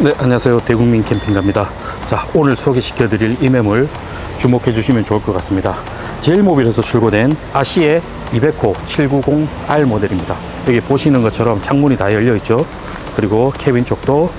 네, 안녕하세요. 대국민 캠핑가입니다. 자, 오늘 소개시켜 드릴 이 매물 주목해 주시면 좋을 것 같습니다. 제일모빌에서 출고된 아시의 200호 790R 모델입니다. 여기 보시는 것처럼 창문이 다 열려 있죠. 그리고 캐빈 쪽도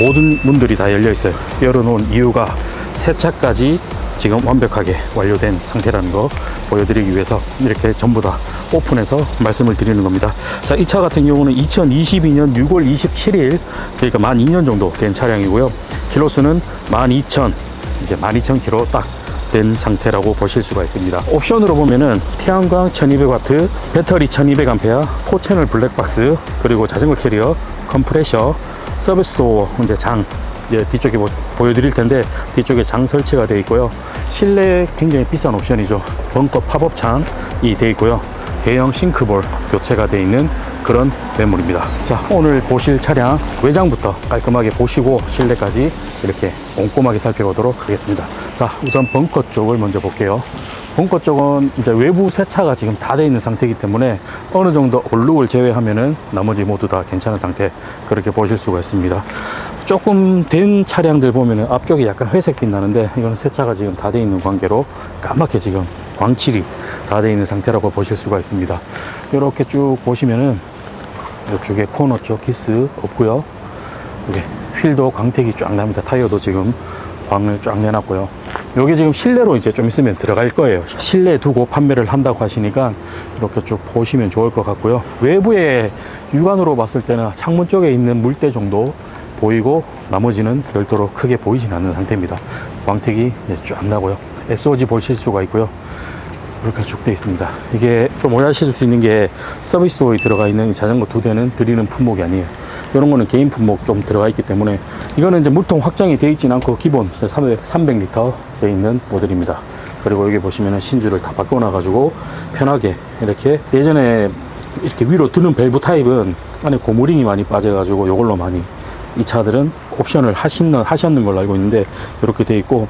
모든 문들이 다 열려 있어요. 열어놓은 이유가 세차까지 지금 완벽하게 완료된 상태라는 거 보여드리기 위해서 이렇게 전부 다 오픈해서 말씀을 드리는 겁니다. 자, 이 차 같은 경우는 2022년 6월 27일, 그러니까 만 2년 정도 된 차량이고요. 키로수는 12,000, 이제 12,000km 딱 된 상태라고 보실 수가 있습니다. 옵션으로 보면은 태양광 1200W, 배터리 1200A, 4채널 블랙박스, 그리고 자전거 캐리어, 컴프레셔, 서비스 도어 이제 장 이제 뒤쪽에 보, 보여드릴 텐데 뒤쪽에 장 설치가 되어 있고요. 실내 굉장히 비싼 옵션이죠. 벙커 팝업 창이 되어 있고요. 대형 싱크볼 교체가 되어 있는 그런 매물입니다. 자, 오늘 보실 차량 외장부터 깔끔하게 보시고 실내까지 이렇게 꼼꼼하게 살펴보도록 하겠습니다. 자, 우선 벙커 쪽을 먼저 볼게요. 벙커 쪽은 이제 외부 세차가 지금 다 되어 있는 상태이기 때문에 어느 정도 얼룩을 제외하면은 나머지 모두 다 괜찮은 상태 그렇게 보실 수가 있습니다. 조금 된 차량들 보면은 앞쪽이 약간 회색빛 나는데 이거는 세차가 지금 다 되어 있는 관계로 까맣게 지금 광칠이 다 되어 있는 상태라고 보실 수가 있습니다. 이렇게 쭉 보시면은 이쪽에 코너 쪽 기스 없고요. 이게 휠도 광택이 쫙 납니다. 타이어도 지금 광을 쫙 내놨고요. 여기 지금 실내로 이제 좀 있으면 들어갈 거예요. 실내에 두고 판매를 한다고 하시니까 이렇게 쭉 보시면 좋을 것 같고요. 외부에 육안으로 봤을 때는 창문 쪽에 있는 물때 정도 보이고 나머지는 별도로 크게 보이진 않는 상태입니다. 광택이 쫙 나고요. SOG 보실 수가 있고요. 이렇게 쭉 되어 있습니다. 이게 좀 오해하실 수 있는 게 서비스 도어에 들어가 있는 이 자전거 두 대는 드리는 품목이 아니에요. 이런 거는 개인 품목 좀 들어가 있기 때문에 이거는 이제 물통 확장이 되어 있진 않고 기본 300, 300리터 되어 있는 모델입니다. 그리고 여기 보시면은 신주를 다 바꿔놔 가지고 편하게 이렇게 예전에 이렇게 위로 드는 밸브 타입은 안에 고무링이 많이 빠져 가지고 이걸로 많이 이 차들은 옵션을 하시는, 하셨는 걸로 알고 있는데 이렇게 되어 있고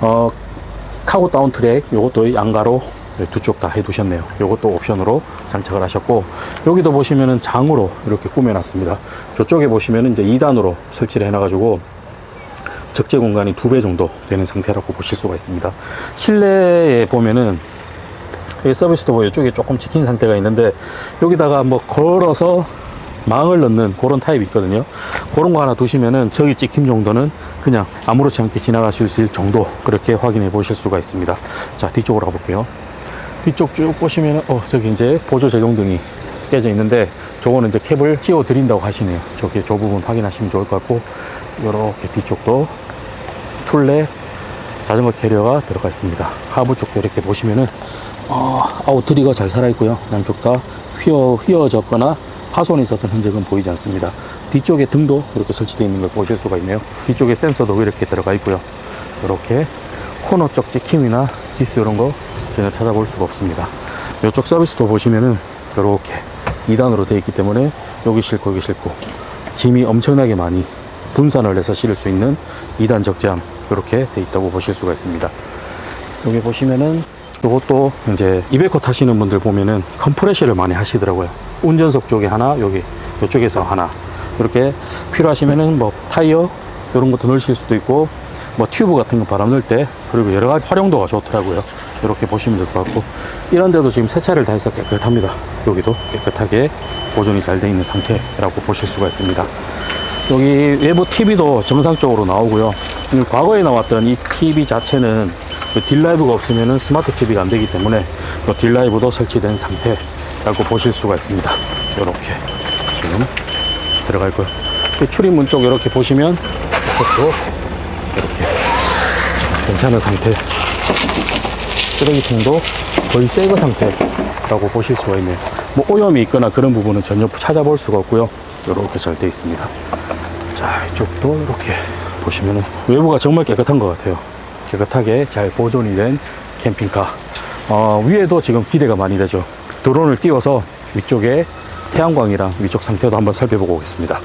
어, 카고 다운 트랙 요것도 양가로 두 쪽 다 해두셨네요. 요것도 옵션으로 장착을 하셨고 여기도 보시면은 장으로 이렇게 꾸며놨습니다. 저쪽에 보시면은 이제 2단으로 설치를 해놔가지고 적재 공간이 두 배 정도 되는 상태라고 보실 수가 있습니다. 실내에 보면은 이 서비스 도어 이쪽에 조금 찍힌 상태가 있는데 여기다가 뭐 걸어서 망을 넣는 그런 타입이 있거든요. 그런 거 하나 두시면은 저기 찍힘 정도는 그냥 아무렇지 않게 지나가실 수 있을 정도 그렇게 확인해 보실 수가 있습니다. 자, 뒤쪽으로 가볼게요. 뒤쪽 쭉 보시면은 어, 저기 이제 보조 제동등이 깨져 있는데 저거는 이제 캡을 씌워 드린다고 하시네요. 저기 저 부분 확인하시면 좋을 것 같고 요렇게 뒤쪽도 툴레 자전거 캐리어가 들어가 있습니다. 하부 쪽도 이렇게 보시면은 어, 아웃트리가 잘 살아 있고요. 양쪽 다 휘어, 휘어졌거나 파손이 있었던 흔적은 보이지 않습니다. 뒤쪽에 등도 이렇게 설치되어 있는 걸 보실 수가 있네요. 뒤쪽에 센서도 이렇게 들어가 있고요. 이렇게 코너 쪽 찍힘이나 디스 이런 거 전혀 찾아볼 수가 없습니다. 이쪽 서비스도 보시면은 이렇게 2단으로 되어 있기 때문에 여기 싣고 여기 싣고 짐이 엄청나게 많이 분산을 해서 실을 수 있는 2단 적재함 이렇게 되어 있다고 보실 수가 있습니다. 여기 보시면은 이것도 이제 200호 타시는 분들 보면은 컴프레셔를 많이 하시더라고요. 운전석 쪽에 하나, 여기 이쪽에서 하나 이렇게 필요하시면은 뭐 타이어 이런 것도 넣으실 수도 있고 뭐 튜브 같은 거 바람 넣을 때 그리고 여러 가지 활용도가 좋더라고요. 이렇게 보시면 될 것 같고 이런 데도 지금 세차를 다 해서 깨끗합니다. 여기도 깨끗하게 보존이 잘 되어 있는 상태라고 보실 수가 있습니다. 여기 외부 TV도 정상적으로 나오고요. 이 과거에 나왔던 이 TV 자체는 그 딜라이브가 없으면 스마트 TV가 안 되기 때문에 그 딜라이브도 설치된 상태라고 보실 수가 있습니다. 이렇게 지금 있고요. 그 출입문 쪽 이렇게 보시면 이렇게 괜찮은 상태. 쓰레기통도 거의 새거 상태라고 보실 수가 있네요. 뭐 오염이 있거나 그런 부분은 전혀 찾아볼 수가 없고요. 이렇게 잘 되어 있습니다. 자, 이쪽도 이렇게 보시면은 외부가 정말 깨끗한 것 같아요. 깨끗하게 잘 보존이 된 캠핑카. 어, 위에도 지금 기대가 많이 되죠. 드론을 띄워서 위쪽에 태양광이랑 위쪽 상태도 한번 살펴보고 오겠습니다.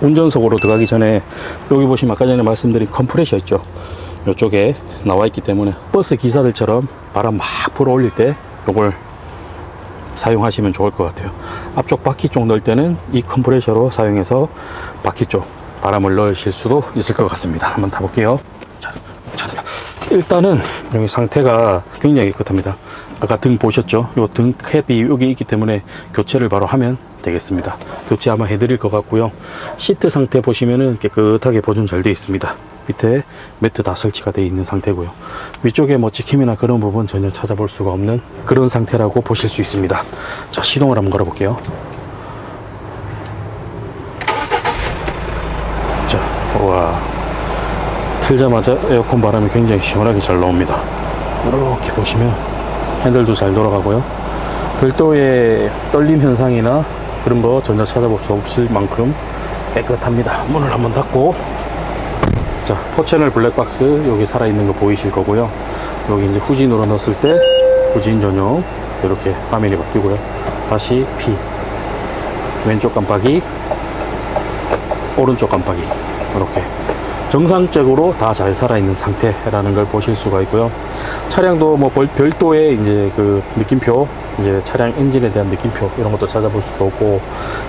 운전석으로 들어가기 전에 여기 보시면 아까 전에 말씀드린 컴프레셔 있죠? 이쪽에 나와 있기 때문에 버스 기사들처럼 바람 막 불어 올릴 때 요걸 사용하시면 좋을 것 같아요. 앞쪽 바퀴 쪽 넣을 때는 이 컴프레셔로 사용해서 바퀴 쪽 바람을 넣으실 수도 있을 것 같습니다. 한번 타볼게요 일단은 여기 상태가 굉장히 깨끗합니다. 아까 등 보셨죠? 요 등 캡이 여기 있기 때문에 교체를 바로 하면 되겠습니다. 교체 아마 해드릴 것 같고요. 시트 상태 보시면은 깨끗하게 보존 잘 되어 있습니다. 밑에 매트 다 설치가 되어 있는 상태고요. 위쪽에 뭐 찍힘이나 그런 부분 전혀 찾아볼 수가 없는 그런 상태라고 보실 수 있습니다. 자 시동을 한번 걸어 볼게요. 자 우와 틀자마자 에어컨 바람이 굉장히 시원하게 잘 나옵니다. 이렇게 보시면 핸들도 잘 돌아가고요. 별도의 떨림 현상이나 그런 거 전혀 찾아볼 수 없을 만큼 깨끗합니다. 문을 한번 닫고. 자 포채널 블랙박스 여기 살아있는 거 보이실 거고요. 여기 이제 후진으로 넣었을 때 후진 전용 이렇게 화면이 바뀌고요. 다시 P. 왼쪽 깜빡이 오른쪽 깜빡이. 이렇게 정상적으로 다 잘 살아있는 상태라는 걸 보실 수가 있고요. 차량도 뭐 벌- 별도의 이제 그 느낌표, 이제 차량 엔진에 대한 느낌표 이런 것도 찾아볼 수도 없고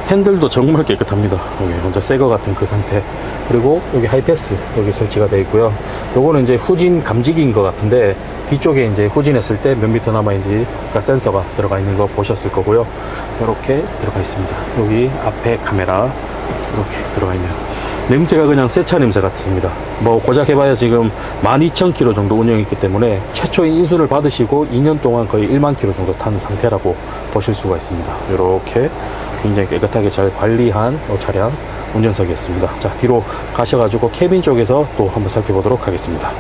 핸들도 정말 깨끗합니다. 여기 완전 새거 같은 그 상태. 그리고 여기 하이패스 여기 설치가 되어 있고요. 요거는 이제 후진 감지기인 것 같은데 뒤쪽에 이제 후진했을 때 몇 미터 남아있는지가 센서가 들어가 있는 거 보셨을 거고요. 이렇게 들어가 있습니다. 여기 앞에 카메라 이렇게 들어가 있네요. 냄새가 그냥 새차 냄새 같습니다. 뭐 고작 해봐야 지금 12,000km 정도 운영했기 때문에 최초의 인수를 받으시고 2년 동안 거의 1만 km 정도 탄 상태라고 보실 수가 있습니다. 이렇게 굉장히 깨끗하게 잘 관리한 어, 차량 운전석이었습니다. 자 뒤로 가셔가지고 캐빈 쪽에서 또 한번 살펴보도록 하겠습니다.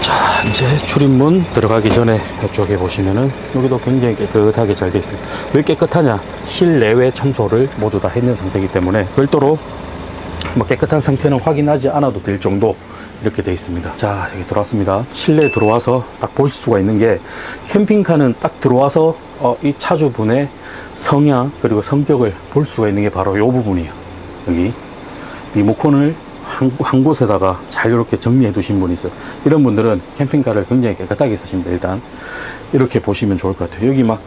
자 이제 출입문 들어가기 전에 이쪽에 보시면은 여기도 굉장히 깨끗하게 잘 되어 있습니다 왜 깨끗하냐 실내외 청소를 모두 다 했는 상태이기 때문에 별도로 뭐 깨끗한 상태는 확인하지 않아도 될 정도 이렇게 되어 있습니다 자 여기 들어왔습니다 실내에 들어와서 딱 볼 수가 있는 게 캠핑카는 딱 들어와서 어, 이 차주분의 성향 그리고 성격을 볼 수가 있는 게 바로 이 부분이에요 여기 리모컨을 한, 한 곳에다가 잘 이렇게 정리해 두신 분이 있어요. 이런 분들은 캠핑카를 굉장히 깨끗하게 쓰십니다. 일단 이렇게 보시면 좋을 것 같아요. 여기 막,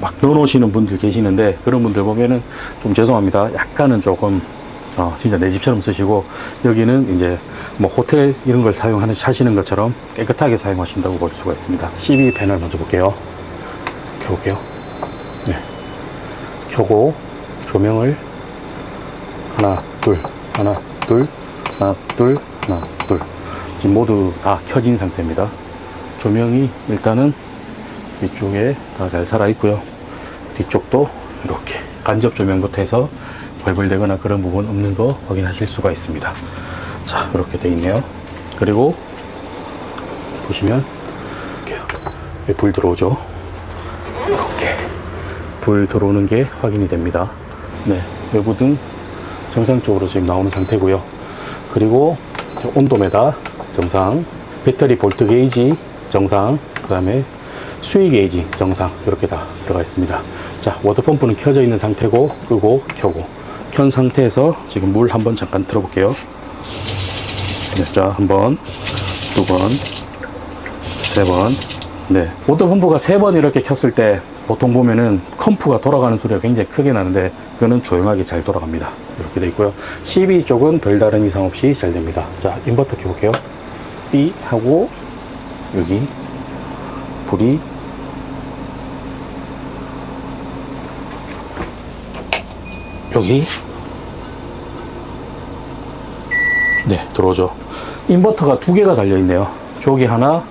막 넣어놓으시는 분들 계시는데 그런 분들 보면은 좀 죄송합니다. 약간은 조금 어, 진짜 내 집처럼 쓰시고 여기는 이제 뭐 호텔 이런 걸 사용하는 하시는 것처럼 깨끗하게 사용하신다고 볼 수가 있습니다. CV 패널 먼저 볼게요. 켜볼게요. 네. 켜고 조명을 하나, 둘, 하나, 둘, 하나, 둘, 하나, 둘. 지금 모두 다 켜진 상태입니다. 조명이 일단은 이쪽에 다 잘 살아 있고요. 뒤쪽도 이렇게 간접 조명부터 해서 벌벌대거나 그런 부분 없는 거 확인하실 수가 있습니다. 자, 이렇게 돼 있네요. 그리고 보시면 이렇게 불 들어오죠. 이렇게 불 들어오는 게 확인이 됩니다. 네, 외부등 정상적으로 지금 나오는 상태고요. 그리고 저 온도메다 정상, 배터리 볼트 게이지 정상, 그 다음에 수위 게이지 정상 이렇게 다 들어가 있습니다. 자, 워터펌프는 켜져 있는 상태고 끄고 켜고 켠 상태에서 지금 물 한번 잠깐 들어볼게요. 네, 자, 한 번, 두 번, 세 번. 네. 워터펌프가 세 번 이렇게 켰을 때 보통 보면은 컴프가 돌아가는 소리가 굉장히 크게 나는데 그거는 조용하게 잘 돌아갑니다. 이렇게 돼 있고요. CB 쪽은 별다른 이상 없이 잘 됩니다. 자, 인버터 켜볼게요. B 하고 여기 불이 여기? 네 들어오죠. 인버터가 두 개가 달려 있네요. 저기 하나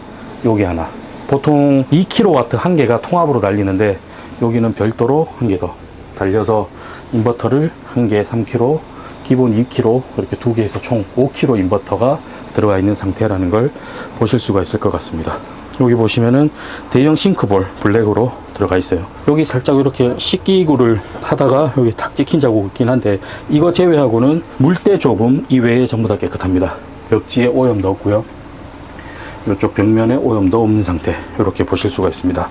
여기 하나. 보통 2kW 한 개가 통합으로 달리는데 여기는 별도로 한 개 더 달려서 인버터를 한 개 3kg 기본 2kg 이렇게 두 개에서 총 5kg 인버터가 들어가 있는 상태라는 걸 보실 수가 있을 것 같습니다 여기 보시면은 대형 싱크볼 블랙으로 들어가 있어요. 여기 살짝 이렇게 식기구를 하다가 여기 탁 찍힌 자국 있긴 한데 이거 제외하고는 물때 조금 이외에 전부 다 깨끗합니다. 벽지에 오염도 없고요. 이쪽 벽면에 오염도 없는 상태 이렇게 보실 수가 있습니다.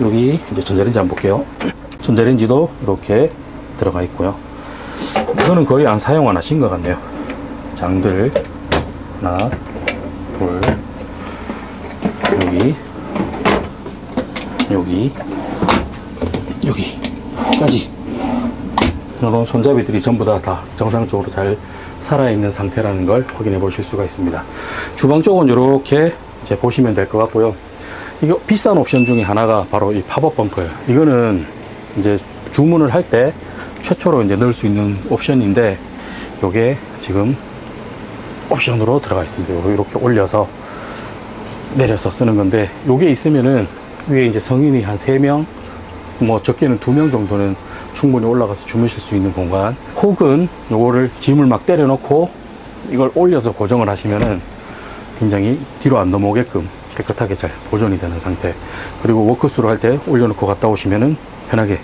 여기 이제 전자레인지 한번 볼게요. 전자레인지도 이렇게 들어가 있고요. 이거는 거의 안 사용 안 하신 것 같네요. 장들 하나, 둘, 여기, 여기, 여기까지. 이런 손잡이들이 전부 다, 다 정상적으로 잘 살아있는 상태라는 걸 확인해 보실 수가 있습니다. 주방 쪽은 이렇게 이제 보시면 될 것 같고요. 이거 비싼 옵션 중에 하나가 바로 이 팝업 벙커예요. 이거는 이제 주문을 할 때 최초로 이제 넣을 수 있는 옵션인데 요게 지금 옵션으로 들어가 있습니다. 이렇게 올려서 내려서 쓰는 건데 요게 있으면은 위에 이제 성인이 한 3명 뭐 적게는 2명 정도는 충분히 올라가서 주무실 수 있는 공간. 혹은 요거를 짐을 막 때려 놓고 이걸 올려서 고정을 하시면은 굉장히 뒤로 안 넘어오게끔 깨끗하게 잘 보존이 되는 상태. 그리고 워크스로 할때 올려놓고 갔다 오시면은 편하게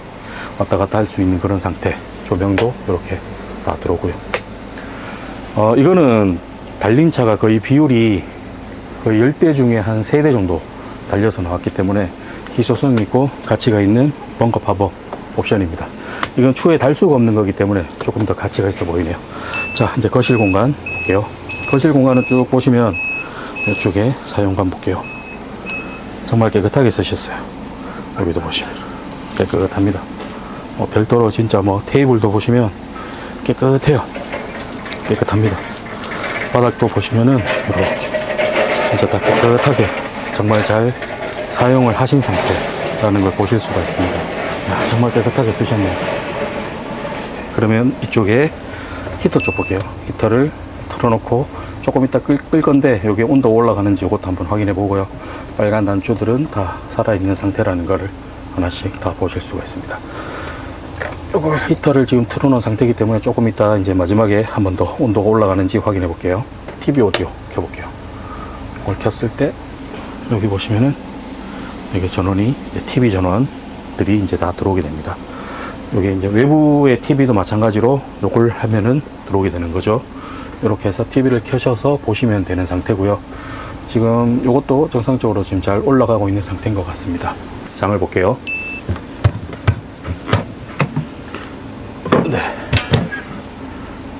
왔다 갔다 할 수 있는 그런 상태. 조명도 이렇게 다 들어오고요. 어, 이거는 달린 차가 거의 비율이 거의 10대 중에 한 3대 정도 달려서 나왔기 때문에 희소성 있고 가치가 있는 벙커 팝업 옵션입니다. 이건 추후에 달 수가 없는 거기 때문에 조금 더 가치가 있어 보이네요. 자, 이제 거실 공간 볼게요. 거실 공간은 쭉 보시면 이쪽에 사용감 볼게요. 정말 깨끗하게 쓰셨어요. 여기도 보시면 깨끗합니다. 뭐 별도로 진짜 뭐 테이블도 보시면 깨끗해요. 깨끗합니다. 바닥도 보시면은 이렇게 진짜 다 깨끗하게 정말 잘 사용을 하신 상태라는 걸 보실 수가 있습니다. 야, 정말 깨끗하게 쓰셨네요. 그러면 이쪽에 히터 쪽 볼게요. 히터를 틀어놓고 조금 이따 끌, 끌 건데 여기 온도 올라가는지 이것도 한번 확인해 보고요. 빨간 단추들은 다 살아있는 상태라는 것을 하나씩 다 보실 수가 있습니다. 요걸 히터를 지금 틀어놓은 상태이기 때문에 조금 이따 이제 마지막에 한 번 더 온도가 올라가는지 확인해 볼게요. TV 오디오 켜볼게요. 켰을 때 여기 보시면은 여기 전원이 이제 TV 전원들이 이제 다 들어오게 됩니다. 여기 이제 외부의 TV도 마찬가지로 요걸 하면은 들어오게 되는 거죠. 이렇게 해서 TV를 켜셔서 보시면 되는 상태고요. 지금 이것도 정상적으로 지금 잘 올라가고 있는 상태인 것 같습니다. 장을 볼게요. 네.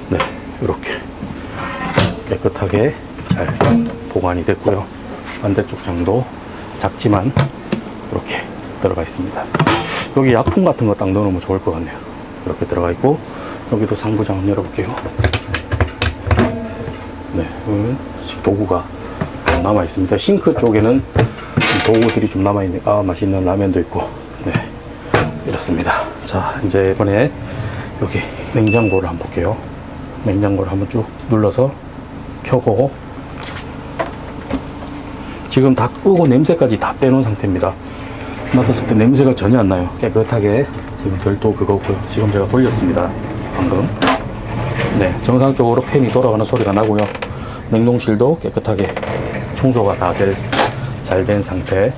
네, 이렇게 깨끗하게 잘 보관이 됐고요. 반대쪽 장도 작지만 이렇게 들어가 있습니다. 여기 약품 같은 거 딱 넣어놓으면 좋을 것 같네요. 이렇게 들어가 있고 여기도 상부장 열어볼게요. 네, 도구가 남아 있습니다. 싱크 쪽에는 도구들이 좀 남아 있는 아 맛있는 라면도 있고 네 이렇습니다. 자 이제 이번에 여기 냉장고를 한번 볼게요. 냉장고를 한번 쭉 눌러서 켜고 지금 다 끄고 냄새까지 다 빼놓은 상태입니다. 맡았을 때 냄새가 전혀 안 나요. 깨끗하게 지금 별도 그거고요. 지금 제가 돌렸습니다. 방금. 네, 정상적으로 팬이 돌아가는 소리가 나고요. 냉동실도 깨끗하게 청소가 다잘된 상태.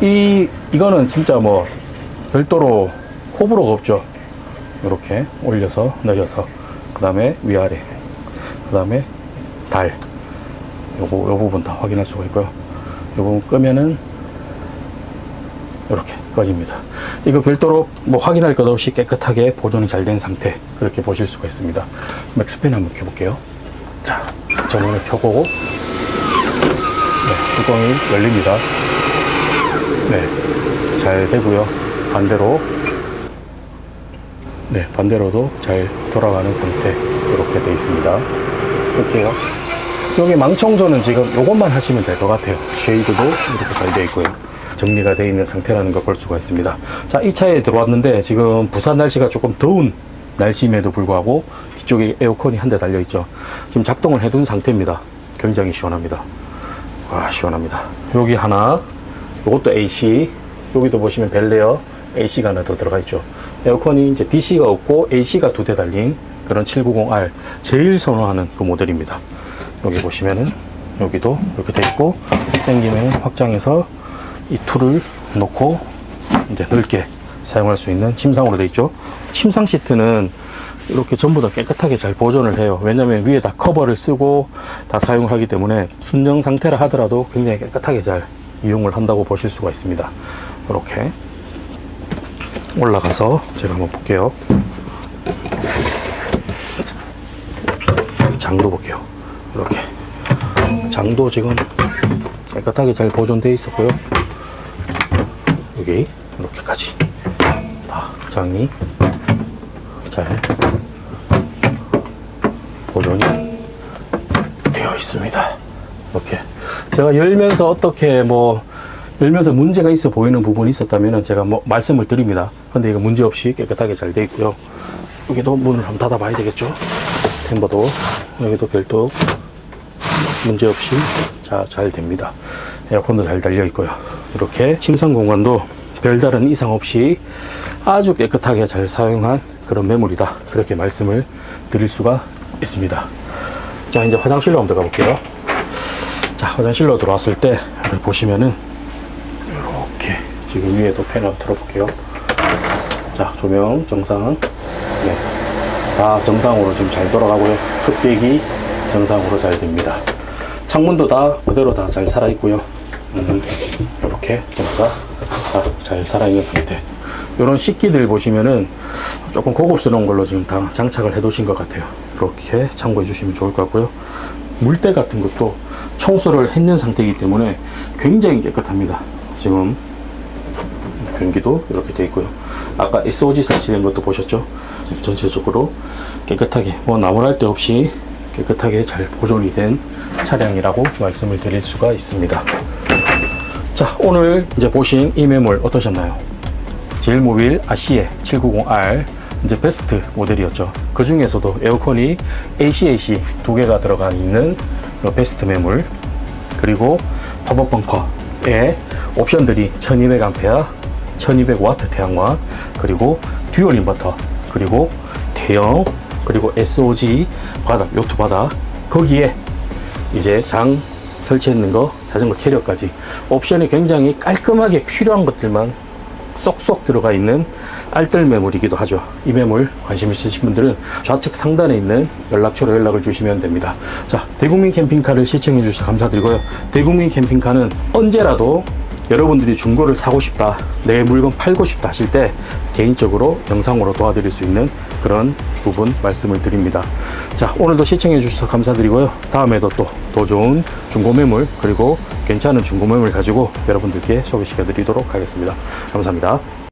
이 이거는 진짜 뭐 별도로 호불호가 없죠. 이렇게 올려서 내려서 그 다음에 위아래 그 다음에 달 요거 요 부분 다 확인할 수가 있고요. 요 부분 끄면은 이렇게 꺼집니다. 이거 별도로 뭐 확인할 것 없이 깨끗하게 보존이 잘 된 상태 그렇게 보실 수가 있습니다. 맥스팬 한번 켜볼게요. 자, 전원을 켜고 네, 뚜껑이 열립니다. 네, 잘 되고요. 반대로 네, 반대로도 잘 돌아가는 상태 이렇게 돼 있습니다. 볼게요. 여기 망청소는 지금 이것만 하시면 될 것 같아요. 쉐이드도 이렇게 잘 되어 있고요. 정리가 되어 있는 상태라는 걸 볼 수가 있습니다. 자, 이 차에 들어왔는데 지금 부산 날씨가 조금 더운 날씨임에도 불구하고 뒤쪽에 에어컨이 한 대 달려 있죠. 지금 작동을 해둔 상태입니다. 굉장히 시원합니다. 와, 시원합니다. 여기 하나, 이것도 AC, 여기도 보시면 벨레어 AC가 하나 더 들어가 있죠. 에어컨이 이제 DC가 없고 AC가 두 대 달린 그런 790R 제일 선호하는 그 모델입니다. 여기 보시면은 여기도 이렇게 돼 있고 당기면 확장해서 이 툴을 놓고 이제 넓게 사용할 수 있는 침상으로 돼 있죠. 침상 시트는 이렇게 전부 다 깨끗하게 잘 보존을 해요. 왜냐면 위에 다 커버를 쓰고 다 사용을 하기 때문에 순정 상태라 하더라도 굉장히 깨끗하게 잘 이용을 한다고 보실 수가 있습니다. 이렇게 올라가서 제가 한번 볼게요. 장도 볼게요. 이렇게. 장도 지금 깨끗하게 잘 보존되어 있었고요. 여기 이렇게까지 다 장이 잘 보존이 되어 있습니다. 이렇게 제가 열면서 어떻게 뭐 열면서 문제가 있어 보이는 부분이 있었다면 제가 뭐 말씀을 드립니다. 근데 이거 문제 없이 깨끗하게 잘 되어 있고요. 여기도 문을 한번 닫아 봐야 되겠죠. 템버도 여기도 별도 문제 없이 자, 잘 됩니다. 에어컨도 잘 달려 있고요. 이렇게 침상 공간도 별다른 이상 없이 아주 깨끗하게 잘 사용한 그런 매물이다. 그렇게 말씀을 드릴 수가 있습니다. 자, 이제 화장실로 한번 들어가 볼게요. 자, 화장실로 들어왔을 때 여기 보시면은 이렇게 지금 위에도 팬을 한번 틀어볼게요. 자, 조명 정상. 네. 다 정상으로 지금 잘 돌아가고요. 흑백이 정상으로 잘 됩니다. 창문도 다 그대로 다 잘 살아있고요. 음, 이렇게 다잘 살아있는 상태. 이런 식기들 보시면은 조금 고급스러운 걸로 지금 다 장착을 해 두신 것 같아요. 이렇게 참고해 주시면 좋을 것 같고요. 물때 같은 것도 청소를 했는 상태이기 때문에 굉장히 깨끗합니다. 지금 변기도 이렇게 되어 있고요. 아까 SOG 설치된 것도 보셨죠? 전체적으로 깨끗하게 뭐 나무랄 데 없이 깨끗하게 잘 보존이 된 차량이라고 말씀을 드릴 수가 있습니다. 자, 오늘 이제 보신 이 매물 어떠셨나요? 제일모빌 아시에 790R 이제 베스트 모델이었죠. 그 중에서도 에어컨이 AC/AC 두 개가 들어가 있는 요 베스트 매물 그리고 팝업 벙커에 옵션들이 1200A, 1200W 태양광 그리고 듀얼 인버터 그리고 대형 그리고 SOG 바닥 요트 바닥 거기에 이제 장 설치했는 거 자전거 캐리어까지 옵션이 굉장히 깔끔하게 필요한 것들만 쏙쏙 들어가 있는 알뜰 매물이기도 하죠. 이 매물 관심 있으신 분들은 좌측 상단에 있는 연락처로 연락을 주시면 됩니다. 자, 대국민 캠핑카를 시청해 주셔서 감사드리고요. 대국민 캠핑카는 언제라도 여러분들이 중고를 사고 싶다, 내 물건 팔고 싶다 하실 때 개인적으로 영상으로 도와드릴 수 있는 그런 부분 말씀을 드립니다. 자, 오늘도 시청해 주셔서 감사드리고요. 다음에도 또 더 좋은 중고 매물 그리고 괜찮은 중고 매물 가지고 여러분들께 소개시켜 드리도록 하겠습니다. 감사합니다.